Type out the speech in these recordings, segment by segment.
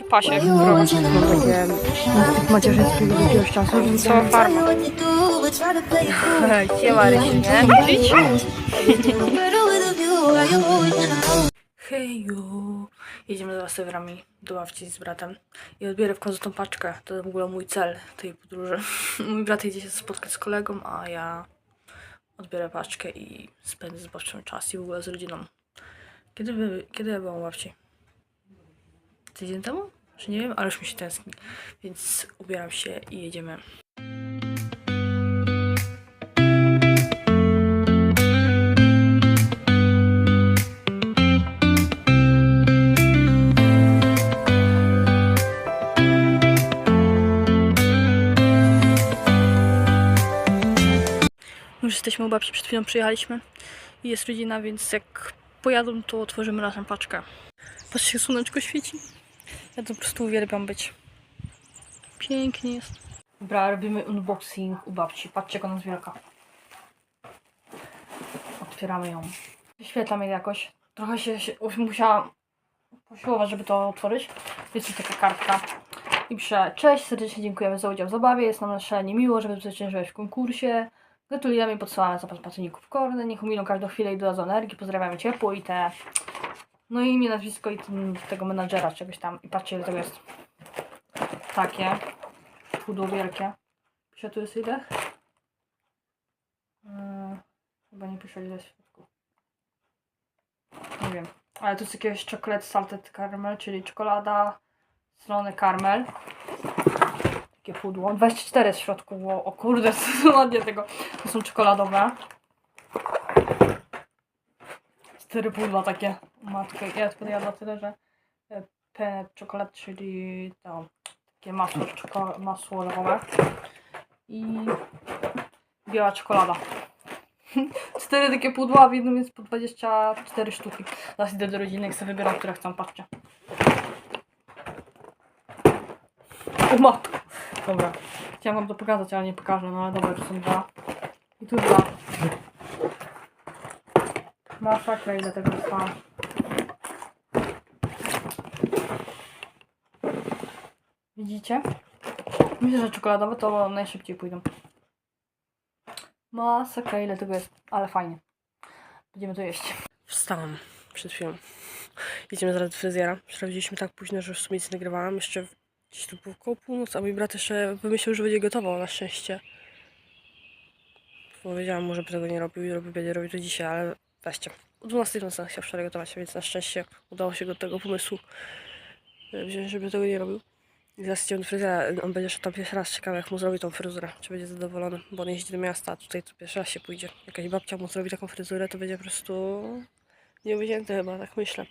Czy pasie krować? Mam takie instynkt macierzyński od jakiegoś czasu, Cała farma. Siema, Rysiu, nie? Widzieć? Heju! Jedziemy z Wasewerami do babci z bratem i odbiorę w końcu tą paczkę. To w ogóle mój cel tej podróży. Mój brat jedzie się spotkać z kolegą, a ja odbiorę paczkę i spędzę z babcią czas i w ogóle z rodziną. Kiedy, wy, kiedy ja byłam u babci? Tydzień temu? Czy nie wiem, ale już mi się tęskni. Więc ubieram się i jedziemy. Już jesteśmy u babci, przed chwilą przyjechaliśmy i jest rodzina, więc jak pojadą, to otworzymy razem paczkę. Patrzcie, słoneczko świeci. Ja to po prostu uwielbiam być. Pięknie jest. Dobra, robimy unboxing u babci. Patrzcie, jak ona jest wielka. Otwieramy ją. Wyświetlam jej jakoś. Trochę się, się musiałam posiłować, żeby to otworzyć. Jest tu taka kartka. I pisze, cześć, serdecznie dziękujemy za udział w zabawie. Jest nam szalenie miło, że zwyciężyłeś w konkursie. Gratulujemy i podsyłamy zapas pracowników korny. Niech umilą każdą chwilę i dodadzą energii. Pozdrawiamy ciepło i te... No i imię, nazwisko i ten, tego menadżera czegoś tam. I patrzcie, ile tego jest. Takie. Pudło wielkie. Pisze tu jest ile? Yy, chyba nie pisze ile jest w środku. Nie wiem. Ale tu jest jakieś chocolate salted caramel, czyli czekolada, słony karmel. Takie pudło. 24 jest w środku. Było. O kurde, ładnie tego. To są czekoladowe. Cztery pudła takie. Matko, ja tylko jadła tyle, że e, pe czekolad, czyli to takie masło, masło olewowe i biała czekolada. Cztery takie pudła, w jednym jest po 24 sztuki. Zaraz idę do rodziny i sobie wybieram, które chcę, patrzcie. O matko. Dobra. Chciałam wam to pokazać, ale nie pokażę, no ale dobra, tu są dwa. I tu dwa. Masakra, ile tego dostałam. Widzicie? Myślę, że czekoladowe to najszybciej pójdą. Masakra, ile tego jest, ale fajnie. Będziemy to jeść. Wstałam przed chwilą. Jedziemy zaraz do fryzjera. Sprawdziliśmy tak późno, że w sumie nic nagrywałam. Jeszcze gdzieś tu było koło północy, a mój brat jeszcze wymyślił, że będzie gotował na szczęście. Powiedziałam mu, żeby tego nie robił i będzie robił to dzisiaj, ale weźcie. O 12 w nocy chciał wczoraj gotować, więc na szczęście udało się go tego pomysłu e, wziąć, żeby tego nie robił. I zaraz idziemy do fryzjera, on będzie szedł tam pierwszy raz, ciekawe jak mu zrobi tą fryzurę, czy będzie zadowolony, bo on jeździ do miasta, a tutaj to pierwszy raz się pójdzie. Jakaś babcia mu zrobi taką fryzurę, to będzie po prostu nieuwięzięty chyba, tak myślę.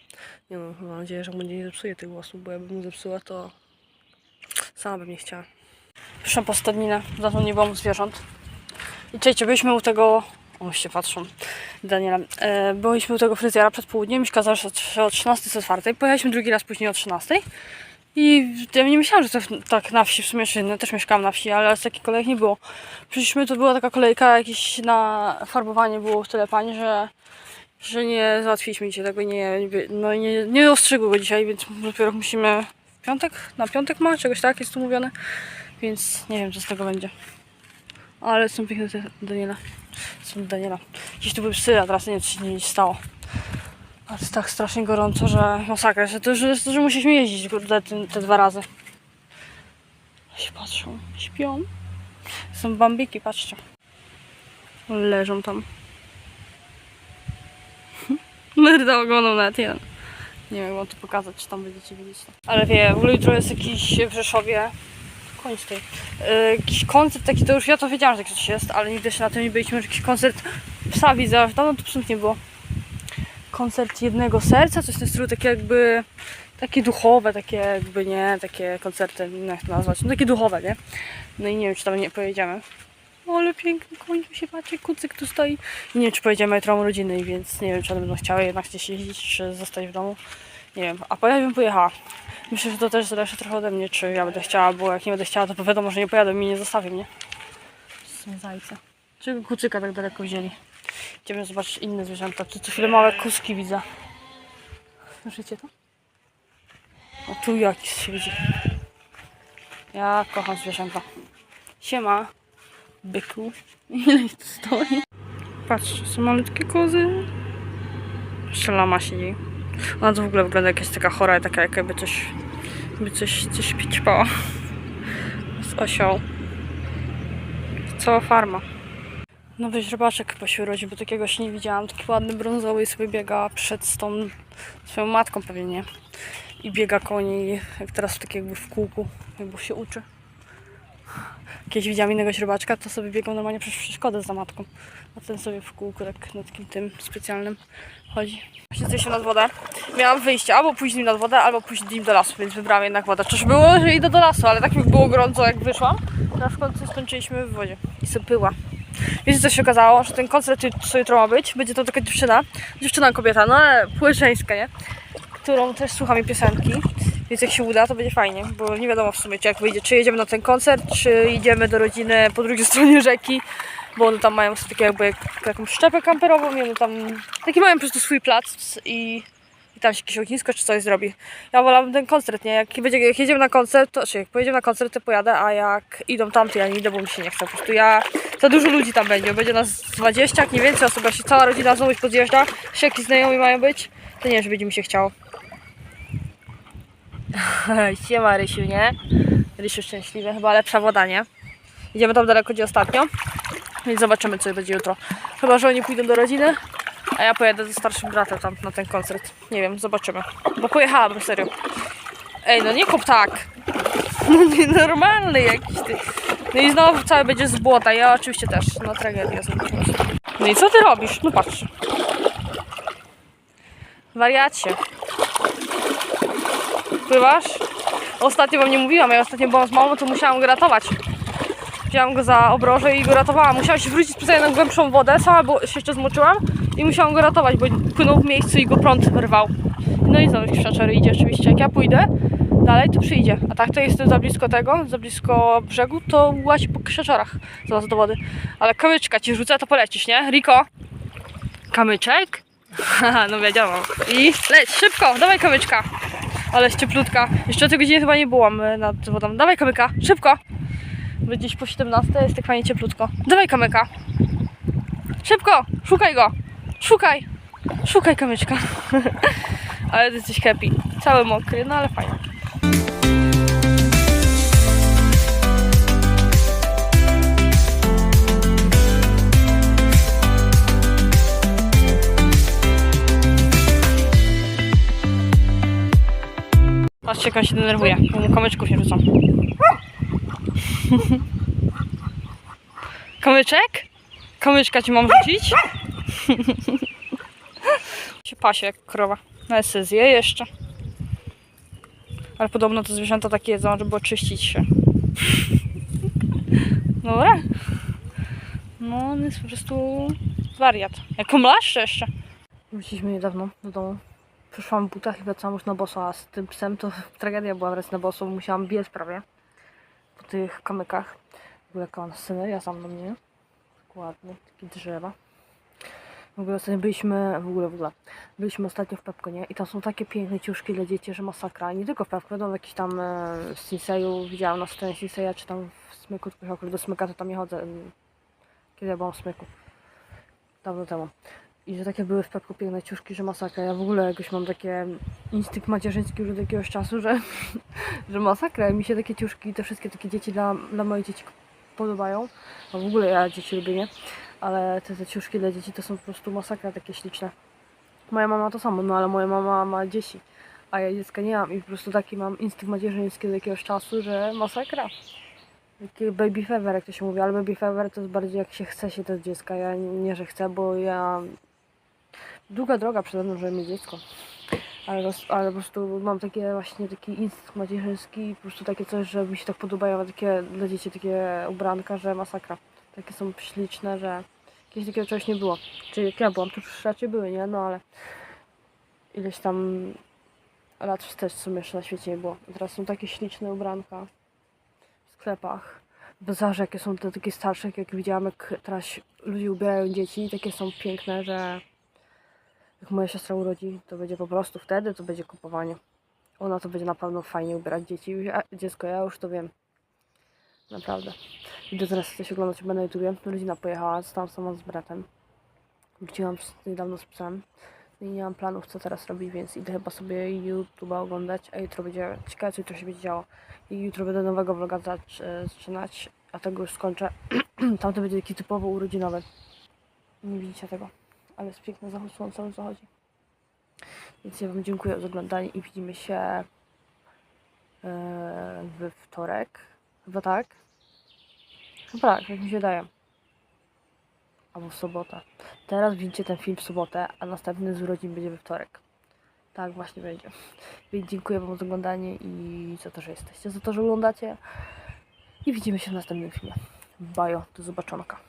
Nie no, mam nadzieję, że mu nie zepsuje tych włosów, bo jakby mu zepsuła, to sama bym nie chciała. Przyszłam po stadninę, dawno nie byłam u zwierząt. I czekajcie, byliśmy u tego... O, się patrzą. Daniela. E, byliśmy u tego fryzjera przed południem. Miś kazał, o 13 jest otwartej. Pojechaliśmy drugi raz później o 13. I ja nie myślałam, że to tak na wsi w sumie, no, też mieszkałam na wsi, ale takich kolejek nie było. Przyszliśmy, to była taka kolejka jakieś na farbowanie było w tyle pań, że, że nie załatwiliśmy dzisiaj tego, nie, no, nie, nie ostrzygły go dzisiaj, więc dopiero musimy w piątek, na piątek ma, czegoś tak jest tu mówione, więc nie wiem co z tego będzie. Ale są piękne te Daniela. Są Daniela. Gdzieś tu były psy, a teraz nie wiem, co się nie stało. A jest tak strasznie gorąco, że masakra, że to, że, że musieliśmy jeździć te, te dwa razy. Się patrzą, śpią. Są bambiki, patrzcie. Leżą tam. Myrda ogoną nawet jeden. Nie wiem, jak wam to pokazać, czy tam będziecie widzieć to. Ale wie, w ogóle jutro jest jakiś w Rzeszowie stoi. Yy, jakiś koncert taki, to już ja to wiedziałam, że taki coś jest, ale nigdy się na tym nie byliśmy, że jakiś koncert psa widzę, aż dawno tu psów nie było. Koncert jednego serca, coś w tym stylu, takie jakby, takie duchowe, takie jakby, nie, takie koncerty, nie jak to nazwać, no takie duchowe, nie? No i nie wiem, czy tam nie pojedziemy. O, ale piękny koń, się patrzy, kucyk tu stoi. I nie wiem, czy pojedziemy jutro rodziny, więc nie wiem, czy one będą chciały jednak gdzieś jeździć, czy zostać w domu. Nie wiem, a ja bym pojechała. Myślę, że to też zależy trochę ode mnie, czy ja będę chciała, bo jak nie będę chciała, to wiadomo, że nie pojadę i nie zostawię mnie. Są zajce. Czy kucyka tak daleko wzięli? Idziemy zobaczyć inne zwierzęta. Tu co chwilę małe kuski widzę. Słyszycie to? O tu jakiś siedzi. Ja kocham zwierzęta. Siema, byku. Ile ich tu stoi? Patrz, są malutkie kozy. Jeszcze lama siedzi. Ona to w ogóle wygląda jak jakaś taka chora, taka jakby coś, jakby coś, coś pićpała. Z osioł. Cała farma. Nowy źrebaczek chyba się bo takiego się nie widziałam. Taki ładny, brązowy sobie biega przed tą swoją matką pewnie, nie? I biega koło niej, jak teraz tak jakby w kółku, jakby się uczy. Kiedyś widziałam innego źrebaczka, to sobie biegał normalnie przez przeszkodę za matką. A ten sobie w kółku tak na takim tym specjalnym chodzi. Właśnie się nad wodę. Miałam wyjście, albo pójść z nim nad wodę, albo pójść z nim do lasu, więc wybrałam jednak wodę. Czyż było, że idę do lasu, ale tak mi było gorąco jak wyszłam. Na końcu skończyliśmy w wodzie i sobie pyła. Wiecie co się okazało? Że ten koncert, co jutro ma być, będzie to taka dziewczyna, dziewczyna kobieta, no ale płeć żeńska, nie? Którą też słucha mi piosenki, więc jak się uda, to będzie fajnie, bo nie wiadomo w sumie, czy jak wyjdzie, czy jedziemy na ten koncert, czy idziemy do rodziny po drugiej stronie rzeki, bo one tam mają takie jakby jak, jakąś szczepę kamperową i one tam, taki mają po prostu swój plac i, i tam się jakieś ognisko czy coś zrobi. Ja wolałabym ten koncert, nie? Jak, będzie, jak jedziemy na koncert, to, czy jak pojedziemy na koncert, to pojadę, a jak idą tam, to ja nie idę, bo mi się nie chce. Po prostu ja, za dużo ludzi tam będzie, będzie nas 20, jak nie więcej osób, jak się cała rodzina znowu podjeżdża, jeszcze jakiś znajomi mają być, to nie wiem, czy będzie mi się chciało. Siema Rysiu, nie? Rysiu szczęśliwy, chyba lepsza woda, nie? Idziemy tam daleko, gdzie ostatnio, więc zobaczymy, co będzie jutro. Chyba, że oni pójdą do rodziny, a ja pojadę ze starszym bratem tam na ten koncert. Nie wiem, zobaczymy. Bo pojechałabym, serio. Ej, no nie kop tak. No nienormalny jakiś ty. No i znowu cały będzie z błota. Ja oczywiście też. No tragedia prostu. No i co ty robisz? No patrz. Wariacie. Pływasz? Ostatnio wam nie mówiłam, ja ostatnio byłam z mamą, to musiałam go ratować. Wzięłam go za obroże i go ratowałam. Musiałam się wrócić specjalnie na głębszą wodę, sama bo się jeszcze zmoczyłam i musiałam go ratować, bo płynął w miejscu i go prąd rwał. No i znowu jakiś krzaczory idzie oczywiście. Jak ja pójdę dalej, to przyjdzie. A tak to jestem za blisko tego, za blisko brzegu, to łazi po krzaczorach zaraz do wody. Ale kamyczka ci rzucę, to polecisz, nie? Riko? Kamyczek? Haha, no wiadomo. I leć, szybko, dawaj kamyczka. Ale cieplutka. Jeszcze o tej godzinie chyba nie byłam e, nad wodą. Dawaj kamyka, szybko. Bo gdzieś po 17 jest tak fajnie cieplutko. Dawaj kamyka. Szybko, szukaj go. Szukaj. Szukaj kamyczka. ale jesteś happy. Cały mokry, no ale fajnie. On się denerwuje, kamyczków nie rzucam. Kamyczek? Kamyczka ci mam rzucić? się pasie jak krowa. No sobie zje jeszcze. Ale podobno te zwierzęta takie jedzą, żeby oczyścić się. Dobra. No, on jest po prostu wariat. Jak omlaszcze jeszcze. Wróciliśmy niedawno do domu. Przyszłam w butach i wracałam już na boso, a z tym psem to tragedia była wracać na boso, bo musiałam biec prawie po tych kamykach. Była jaka sceneria za mną, nie? Tak ładnie, takie drzewa. W ogóle ostatnio byliśmy, w ogóle, w ogóle, byliśmy ostatnio w Pepkonie i tam są takie piękne ciuszki dla dzieci, że masakra. I nie tylko w Pepko, no w jakiś tam e, w Sinseju, widziałam na stronie Sinseja, czy tam w Smyku, tylko akurat do Smyka to tam nie chodzę. Kiedy ja byłam w Smyku. Dawno temu. I że takie były w Pepku piękne ciuszki, że masakra. Ja w ogóle jakoś mam takie instynkt macierzyński już od jakiegoś czasu, że, że masakra. Mi się takie ciuszki, te wszystkie takie dzieci dla, dla moich dzieci podobają. A w ogóle ja dzieci lubię, nie? Ale te, te ciuszki dla dzieci to są po prostu masakra takie śliczne. Moja mama to samo, no ale moja mama ma dzieci, a ja dziecka nie mam i po prostu taki mam instynkt macierzyński od jakiegoś czasu, że masakra. Taki baby fever, jak to się mówi, ale baby fever to jest bardziej jak się chce się to dziecka. Ja nie, że chcę, bo ja długa droga przede mną, żeby mieć dziecko. Ale, ale po prostu mam takie właśnie taki instynkt macierzyński i po prostu takie coś, że mi się tak podobają takie dla dzieci takie ubranka, że masakra. Takie są śliczne, że kiedyś takiego czegoś nie było. Czyli jak ja byłam, to już raczej były, nie? No ale ileś tam lat wstecz w sumie jeszcze na świecie nie było. A teraz są takie śliczne ubranka w sklepach. W jakie są te takie starsze, jak widziałam, jak teraz ludzie ubierają dzieci i takie są piękne, że jak moja siostra urodzi, to będzie po prostu wtedy, to będzie kupowanie. ona to będzie na pewno fajnie ubierać dzieci. Ja, dziecko, ja już to wiem. Naprawdę. Idę teraz coś oglądać na YouTubie. Rodzina pojechała, zostałam sama z bratem. Wróciłam niedawno z psem. No I nie mam planów, co teraz robić, więc idę chyba sobie YouTube'a oglądać, a jutro będzie ciekawe, co jutro się będzie działo. I jutro będę nowego vloga e, zaczynać, a tego już skończę. Tamto będzie taki typowo urodzinowy. Nie widzicie tego, ale jest piękny zachód słońca, już zachodzi. Więc ja Wam dziękuję za oglądanie i widzimy się e, we wtorek. Chyba tak? Chyba tak, jak mi się wydaje. Albo w sobotę. Teraz widzicie ten film w sobotę, a następny z urodzin będzie we wtorek. Tak właśnie będzie. Więc dziękuję Wam za oglądanie i za to, że jesteście, za to, że oglądacie. I widzimy się w następnym filmie. Bajo, do zobaczonka.